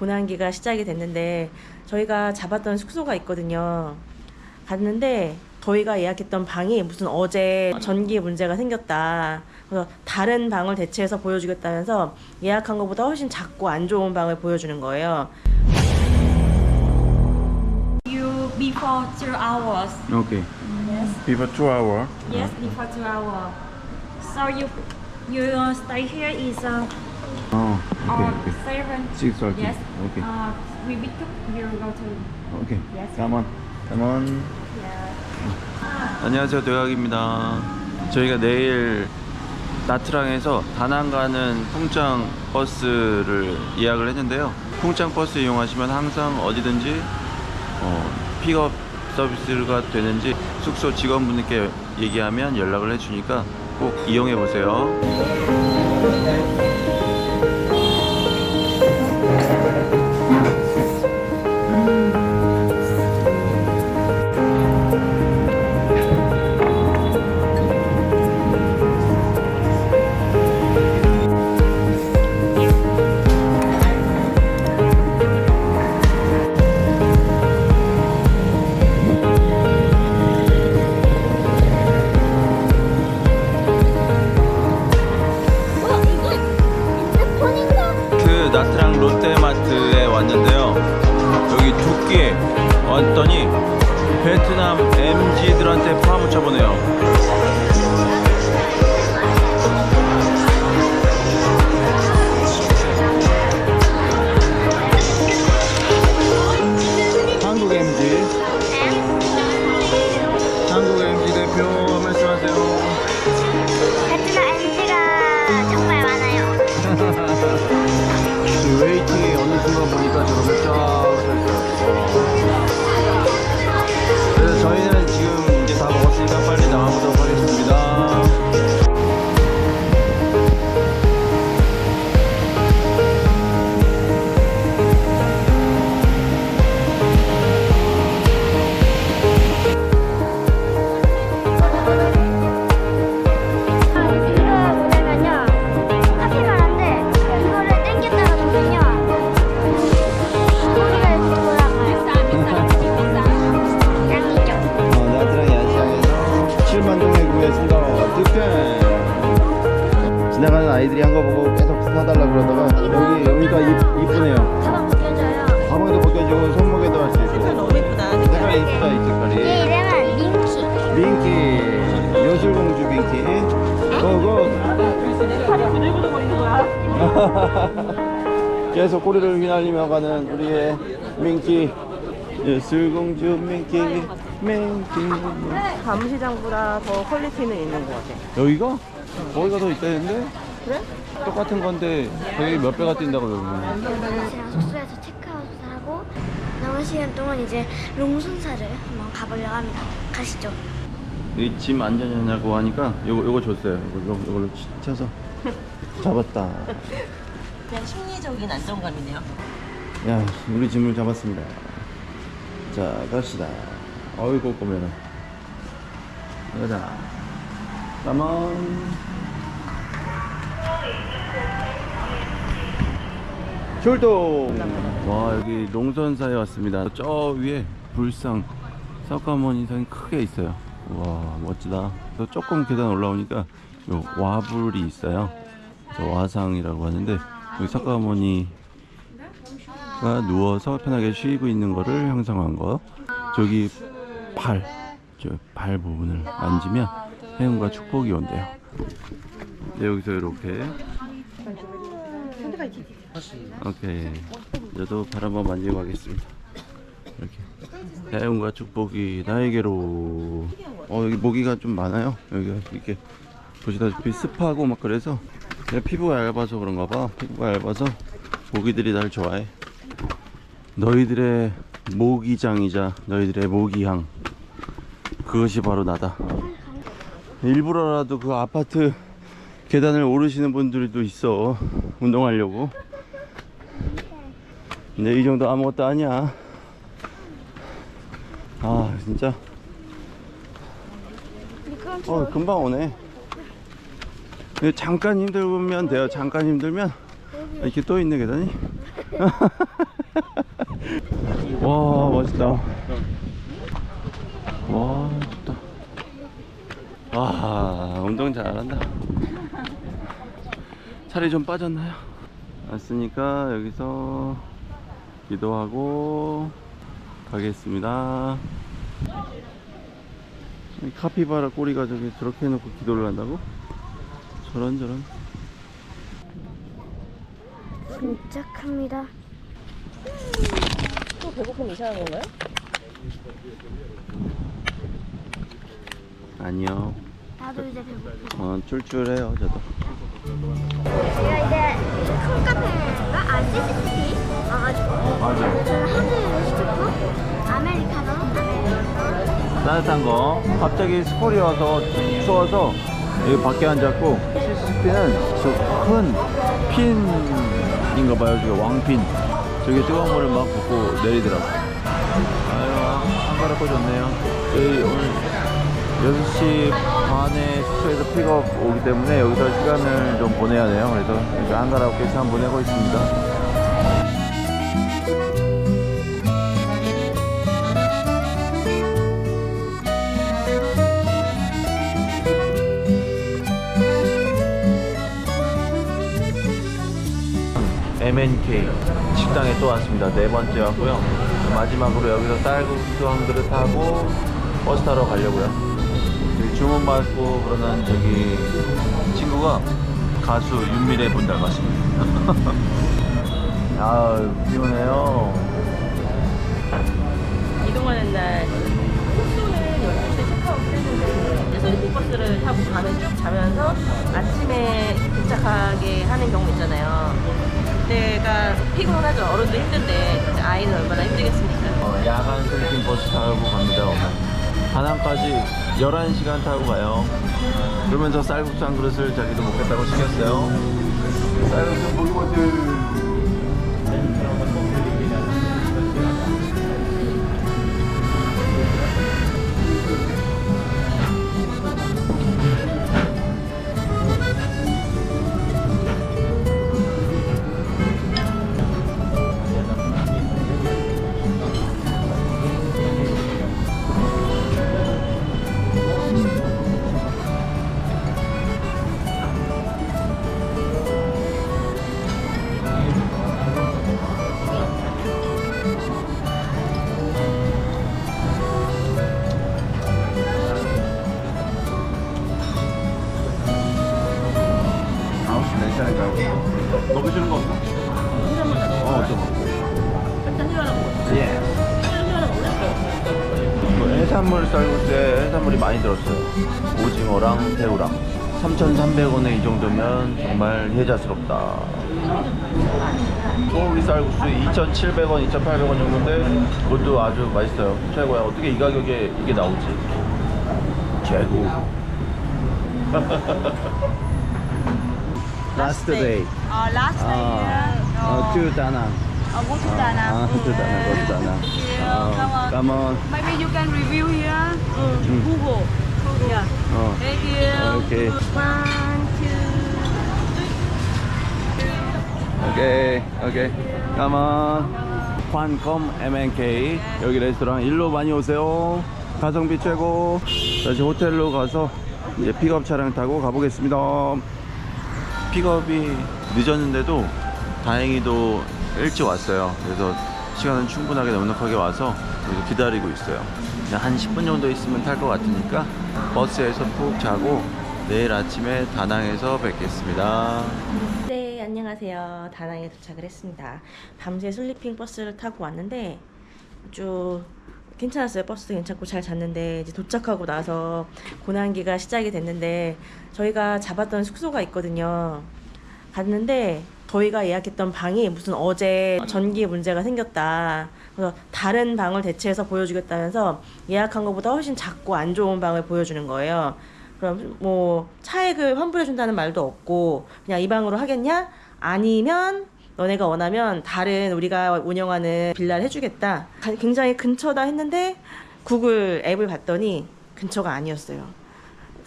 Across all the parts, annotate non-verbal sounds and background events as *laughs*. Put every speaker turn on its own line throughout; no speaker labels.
고난기가 시작이 됐는데 저희가 잡았던 숙소가 있거든요. 갔는데 저희가 예약했던 방이 무슨 어제 전기 문제가 생겼다. 그래서 다른 방을 대체해서 보여주겠다면서 예약한 것보다 훨씬 작고 안 좋은 방을 보여주는 거예요.
You before two hours.
Okay.
Yes.
Before two hour.
Yes, before two hours. So you you stay here is uh,
Oh, okay, okay.
seven.
Six thirty.
Yes.
Okay.
Uh, we we took you go to
Okay.
Yes.
Come on. Come on.
yeah.
안녕하세요 도약입니다 저희가 내일 나트랑에서 다낭 가는 풍짱 버스를 예약을 했는데요 풍짱 버스 이용하시면 항상 어디든지 어, 픽업 서비스가 되는지 숙소 직원분께 얘기하면 연락을 해주니까 꼭 이용해 보세요 휘날리며 가는 우리의 밍키 요술공주 밍키 밍키
밤시장보다 더 퀄리티는 있는 것 같아.
여기가? 거기가 더 있다는데?
그래?
똑같은 건데 되게 몇 배가 뛴다고 여기
제가 숙소에서 체크아웃을 하고 남은 시간 동안 이제 롱순사를 한번 가보려고 합니다. 가시죠.
이짐 안전하냐고 하니까 요거 요거 줬어요 요거, 요걸로 치- 쳐서 *laughs* 잡았다
그냥 심리적인 안정감이네요.
야, 우리 짐을 잡았습니다. 자, 갑시다. 어이구, 꼬매는. 가자. 까만. 출동! 와, 여기 농선사에 왔습니다. 저 위에 불상, 석가모니 성이 크게 있어요. 와, 멋지다. 또 조금 계단 올라오니까 요 와불이 있어요. 와상이라고 하는데, 여기 석가모니 가 누워서 편하게 쉬고 있는 거를 형상화한 거. 저기 발, 저발 부분을 만지면 행운과 축복이 온대요. 네, 여기서 이렇게. 오케이. 저도 발 한번 만지고 가겠습니다. 이렇게. 행운과 축복이 나에게로. 어, 여기 모기가 좀 많아요. 여기가 이렇게 보시다시피 습하고 막 그래서 내 피부가 얇아서 그런가 봐. 피부가 얇아서 모기들이 날 좋아해. 너희들의 모기장이자 너희들의 모기향. 그것이 바로 나다. 일부러라도 그 아파트 계단을 오르시는 분들도 있어. 운동하려고. 근데 이 정도 아무것도 아니야. 아 진짜. 어 금방 오네. 잠깐 힘들면 돼요. 잠깐 힘들면 이렇게 또 있네 계단이 *laughs* 와 멋있다 와 좋다 와 운동 잘한다 살이 좀 빠졌나요? 왔으니까 여기서 기도하고 가겠습니다 이 카피바라 꼬리가 저기 저렇게 해놓고 기도를 한다고? 저런 저런
도착합니다.
또 배고픔 이상한 건가요?
아니요.
나도 이제 배고파.
어, 출출해요 저도.
제가 이제 콩카페가? 아 CCTV 와가지고
맞아.
저는 하드 시켰고 아메리카노? 아메리카노?
따뜻한 거. 갑자기 스콜이 와서 추워서 여기 밖에 앉았고 CCTV는 저 큰 핀인가 봐요 저기 왕핀 저기 뜨거운 물을 막 붓고 내리더라고 아유 한가락 꽂았네요. 저희 오늘 6시 반에 숙소에서 픽업 오기 때문에 여기서 시간을 좀 보내야 돼요. 그래서 이렇게 한가롭게 시간 보내고 있습니다. MNK 식당에 또 왔습니다. 네 번째 왔고요. 마지막으로 여기서 쌀국수 한 그릇 하고 버스 타러 가려고요. 저기 주문 받고 그러는 저기 친구가 가수 윤미래 분 닮았습니다. *laughs* 아, 비 오네요.
이동하는 날 숙소는 12시에 체크아웃을 했는데 슬리핑 버스를 타고 밤에 쭉 자면서 아침에 도착하게 하는 경우 있잖아요. 그때가 피곤하죠. 어른도 힘든데 아이는 얼마나 힘들겠습니까?
어, 야간 슬리핑 버스 타고 갑니다. 다낭까지 11시간 타고 가요. 그러면서 쌀국수 한 그릇을 자기도 먹겠다고 시켰어요. 쌀국수 먹이버들. 해산물 쌀국수에 해산물이 많이 들었어요. 오징어랑 새우랑. 3,300원에 이 정도면 정말 혜자스럽다. 소고기 쌀국수 2,700원, 2,800원 정도인데 그것도 아주 맛있어요. 최고야. 어떻게 이 가격에 이게 나오지? 최고. *laughs* Last day.
Uh, last day,
아, 어, to Danang.
uh, go to Da Nang.
아, Danang, go to Danang. 어,
Come on.
come on.
Maybe you can review here. Google. Yeah.
어,
Thank you.
오케이.
One, two.
오케이, 오케이. Come on. 관컴 MNK. 여기 레스토랑 일로 많이 오세요. 가성비 최고. 다시 호텔로 가서 이제 픽업 차량 타고 가보겠습니다. 픽업이 늦었는데도 다행히도 일찍 왔어요. 그래서 시간은 충분하게 넉넉하게 와서 기다리고 있어요. 한 10분 정도 있으면 탈 것 같으니까 버스에서 푹 자고 내일 아침에 다낭에서 뵙겠습니다.
네, 안녕하세요. 다낭에 도착을 했습니다. 밤새 슬리핑 버스를 타고 왔는데 아주 괜찮았어요. 버스도 괜찮고 잘 잤는데 이제 도착하고 나서 고난기가 시작이 됐는데 저희가 잡았던 숙소가 있거든요. 갔는데 저희가 예약했던 방이 무슨 어제 전기 문제가 생겼다. 그래서 다른 방을 대체해서 보여주겠다면서 예약한 것보다 훨씬 작고 안 좋은 방을 보여주는 거예요. 그럼 뭐 차액을 환불해 준다는 말도 없고 그냥 이 방으로 하겠냐? 아니면 너네가 원하면 다른 우리가 운영하는 빌라를 해주겠다. 가- 굉장히 근처다 했는데 구글 앱을 봤더니 근처가 아니었어요.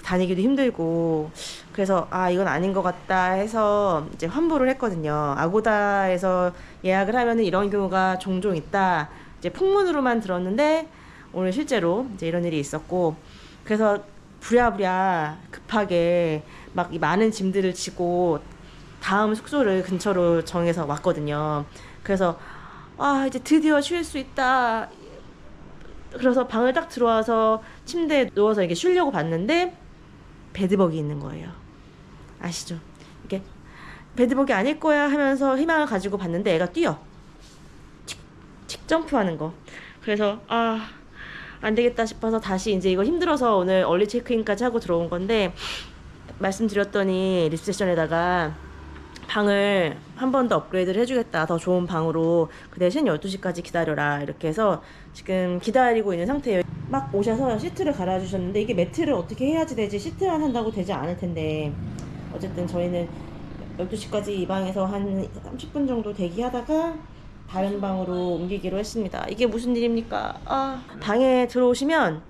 다니기도 힘들고 그래서 아 이건 아닌 것 같다 해서 이제 환불을 했거든요. 아고다에서 예약을 하면은 이런 경우가 종종 있다. 이제 풍문으로만 들었는데 오늘 실제로 이제 이런 일이 있었고 그래서 부랴부랴 급하게 막 이 많은 짐들을 지고 다음 숙소를 근처로 정해서 왔거든요. 그래서 아 이제 드디어 쉴 수 있다. 그래서 방을 딱 들어와서 침대에 누워서 이렇게 쉬려고 봤는데 베드버기 있는 거예요. 아시죠? 이게 베드버기 아닐 거야 하면서 희망을 가지고 봤는데 애가 뛰어. 칙, 칙 점프하는 거. 그래서 아, 안 되겠다 싶어서 다시 이제 이거 힘들어서 오늘 얼리 체크인까지 하고 들어온 건데 말씀드렸더니 리셉션에다가 방을 한 번 더 업그레이드를 해주겠다. 더 좋은 방으로. 그 대신 12시까지 기다려라. 이렇게 해서 지금 기다리고 있는 상태예요. 막 오셔서 시트를 갈아주셨는데 이게 매트를 어떻게 해야지 되지? 시트만 한다고 되지 않을 텐데. 어쨌든 저희는 12시까지 이 방에서 한 30분 정도 대기하다가 다른 방으로 옮기기로 했습니다. 이게 무슨 일입니까? 아, 방에 들어오시면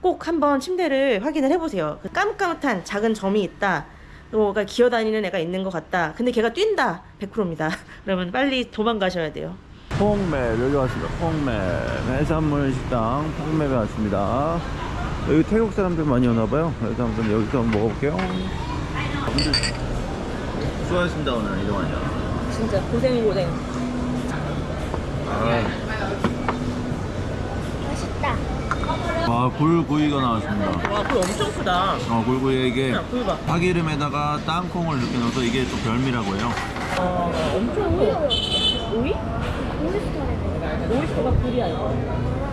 꼭 한번 침대를 확인을 해보세요. 그 까뭇까뭇한 작은 점이 있다. 뭐가 기어다니는 애가 있는 것 같다. 근데 걔가 뛴다. 100%입니다. *laughs* 그러면 빨리 도망가셔야 돼요.
퐁맵 여기 왔습니다. 퐁맵 해산물 식당 퐁맵에 왔습니다. 여기 태국 사람들 많이 오나 봐요. 그래서 한번 여기서 한번 먹어볼게요. 수고하셨습니다 오늘 이동환이요.
진짜 고생 고생.
아,
맛있다.
아 굴구이가 나왔습니다.
와, 그 엄청 크다.
어 굴구이 이게
야, 굴 봐.
파기름에다가 땅콩을 이렇게 넣어서 이게 또 별미라고 해요.
어, 엄청 커. 오이? 오이스터가 굴이야, 이거.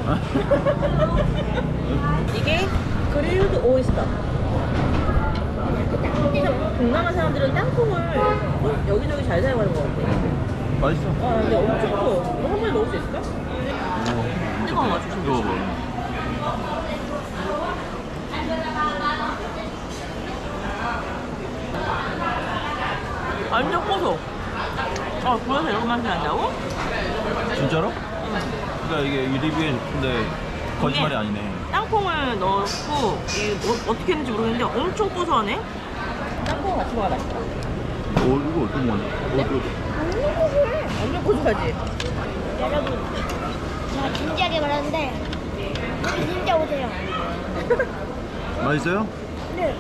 *laughs* 이게 그릴드 오이스터. 동남아 사람들은 땅콩을 좀 여기저기 잘 사용하는 것 같아.
맛있어.
아, 근데 엄청 커. 이거 한 번에 넣을 수 있을까? 뜨거워, 뭐. 조심,
이거.
완전 고소. 아, 그래서 이런 맛이 난다고?
진짜로? 그러니까 이게 이 리뷰에 근데 거짓말이 아니네.
땅콩을 넣고 이 뭐, 어떻게 했는지 모르겠는데 엄청 고소하네. 땅콩 같이 먹어야 맛있다.
어 이거 어떤 거냐? 어, 이거
완전 고소하지.
여러분, 제가 진지하게 말하는데 진짜 오세요.
맛있어요?
네.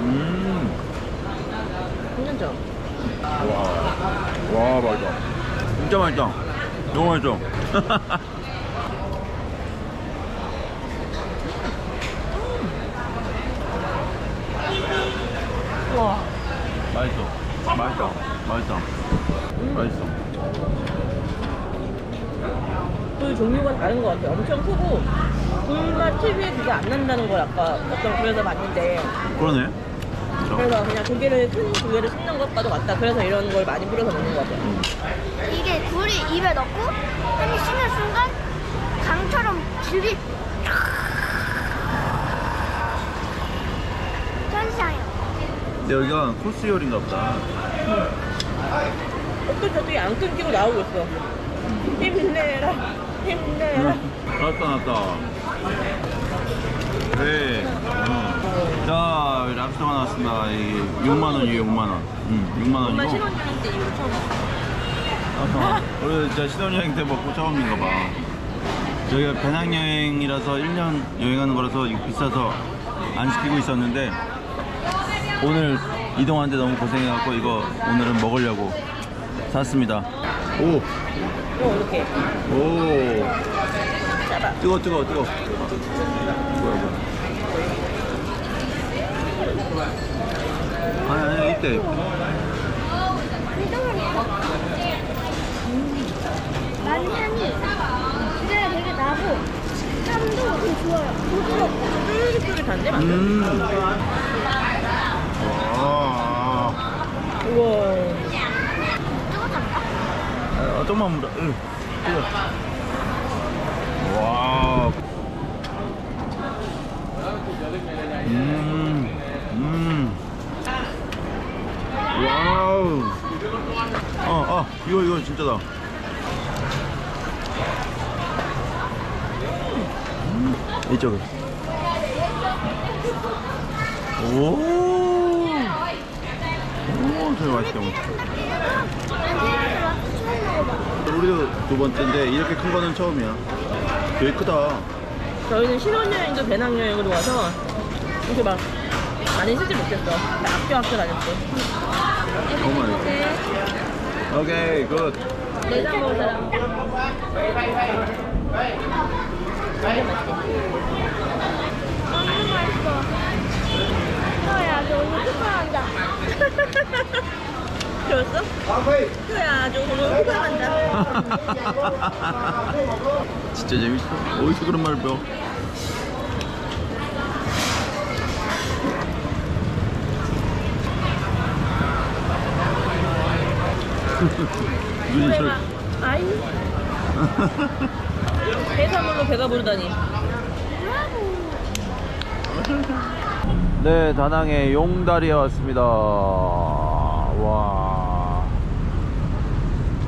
음.
괜찮죠?
와, 와 맛있다. 진짜 맛있다. 너무 맛있어.
와.
맛있어. 맛있다. 맛있다. 맛있어.
그 종류가 다른 것 같아요. 엄청 크고 굴맛 특유의 그게 안 난다는 걸 아까 어떤 굴에서 봤는데
그러네.
그래서 그냥 고개를 큰 고개를 씹는 것과도 같다. 그래서 이런 걸 많이 뿌려서 먹는 것 같아요.
이게 굴이 입에 넣고 한입 씹는 순간 강처럼 질이 천상이요.
근데 여기가 코스 요리인가 보다.
어떤 저쪽에 안 끊기고 나오고 있어. 힘내라, 힘내라.
나왔다 나왔다. 그래. 어. 자 랍스터가 나왔습니다. 이 6만 원이에요 6만 원. 음, 6만
엄마
원이고.
신혼여행 때 이거 처음.
아, 우리 진짜 신혼여행 때 먹고 처음인가 봐. 저희가 배낭여행이라서 1년 여행하는 거라서 이거 비싸서 안 시키고 있었는데 오늘 이동하는데 너무 고생해갖고 이거 오늘은 먹으려고 샀습니다. 오,
이거 이렇게
오. 뜨거, 뜨거, 뜨거. 뭐야, 뭐야.
향도 되게 좋아요. 부드럽고.
쫄깃쫄깃한데 맛.
음. 와.
우와.
아,
좀만 물어. 와. 음. 어. 와 이거 이거 진짜다 음, 이쪽에 오, 오 되게 맛있게 먹었어 우리도 두 번째인데 이렇게 큰 거는 처음이야 되게 크다
저희는 신혼여행도 배낭여행으로 와서 이렇게 막 많이 쓰지 못했어. 학교 학교 다녔어.
너무 맛있어 오케이 굿
내장 먹을 사람.
너무 맛있어. 너야, 너 오늘 축하한다.
그랬어? 그야, 저 오늘 간다.
진짜 재밌어 어디서 그런 말을 배워 눈이 절
아이. 해산물로 배가 부르다니.
네, 다낭의 용다리에 왔습니다. 와.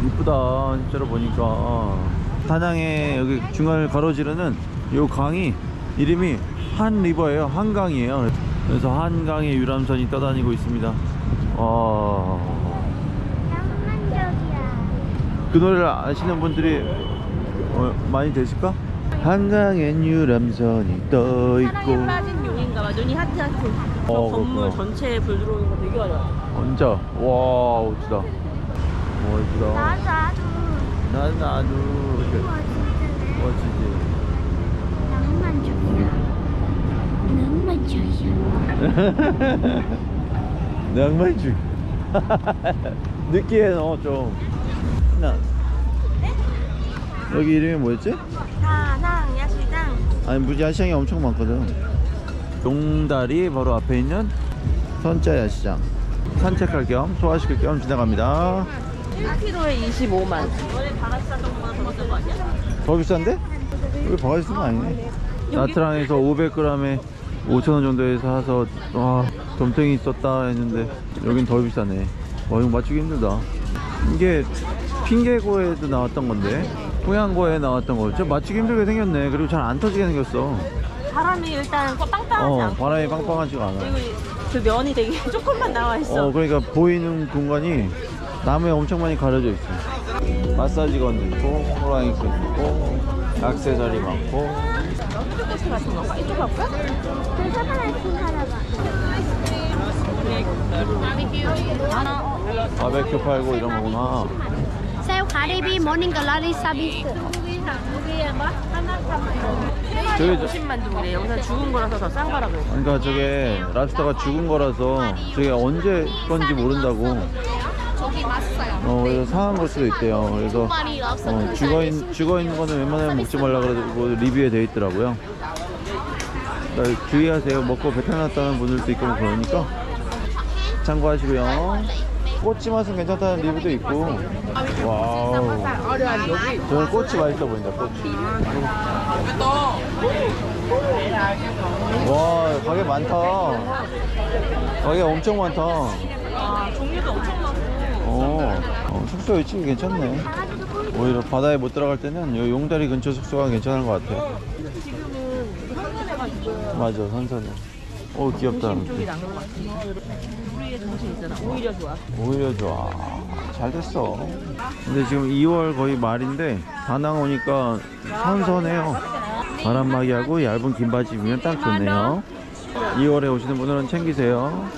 이쁘다, 진짜로 보니까. 다낭의 여기 중간을 가로지르는 요 강이 이름이 한리버예요. 한강이에요. 그래서 한강의 유람선이 떠다니고 있습니다. 어... 그 노래를 아시는 분들이 어, 많이 되실까? 한강엔 유람선이 떠
사랑에
있고
빠진 용인가 봐. 눈이 하트 하트. 저
어,
건물
그렇구나.
전체에 불 들어오는 거 되게 와.
혼자 와 멋지다 와 이쁘다
나도, 나도.
난 나도 이렇게
우와, 진짜네.
멋지지
낭만 적이야. 낭만 적이야.
낭만주 느끼해 너좀 나 여기 이름이 뭐였지?
다낭 야시장.
아니 무지 야시장이 엄청 많거든 용다리 바로 앞에 있는 선자 야시장 산책할 겸 소화시킬 겸 지나갑니다
1kg에 25만. 원래 바가지산 정도만 더 쓰는 거 아니야?
더 비싼데? 여기 바가지 쓴거 아니네 나트랑에서 500g에 5,000원 정도에 사서 와 덤탱이 있었다 했는데 여긴 더 비싸네 와 이거 맞추기 힘들다 이게 핑계고에도 나왔던 건데 풍양고에 나왔던 거 진짜 맞추기 힘들게 생겼네 그리고 잘 안 터지게 생겼어
바람이 일단 빵빵하지
어
않고.
바람이 빵빵하지가 않아
그리고 이- 그 면이 되게 *laughs* 조금만 나와 있어.
어 그러니까 보이는 공간이 나무에 엄청 많이 가려져 있어 마사지건도 있고 호랑이 도 있고 액세서리 많고
코스 같은 거. 이쪽 가볼까?
그.
바베큐 팔고 이런 거구나
가리비 모닝 글라리 서비스.
저기 저-
50만 동이래. 여기서 죽은 거라서 더 싼 거라고.
그러니까 저게 랍스터가 죽은 거라서 저게 언제 건지 모른다고. 어 그래서 상한 걸 수도 있대요. 그래서 어, 죽어 있 죽어 있는 거는 웬만하면 먹지 말라 그러고 리뷰에 돼 있더라고요. 그러니까 주의하세요. 먹고 배탈 났다는 분들도 있고 뭐 그러니까 참고하시고요. 꼬치 맛은 괜찮다는 리뷰도 있고. 와우. 저는 꼬치 맛있어 보인다. 꼬치. 와 가게 많다. 가게 엄청 많다.
아, 종류도 엄청 많고.
어, 어, 숙소 위치 괜찮네. 오히려 바다에 못 들어갈 때는 요 용다리 근처 숙소가 괜찮은 것 같아.
지금은 선선해가지고
맞아, 선선해. 오, 귀엽다.
오히려 좋아.
오히려 좋아. 잘 됐어. 근데 지금 2월 거의 말인데 다낭 오니까 선선해요. 바람막이하고 얇은 긴 바지 입으면 딱 좋네요. 2월에 오시는 분들은 챙기세요.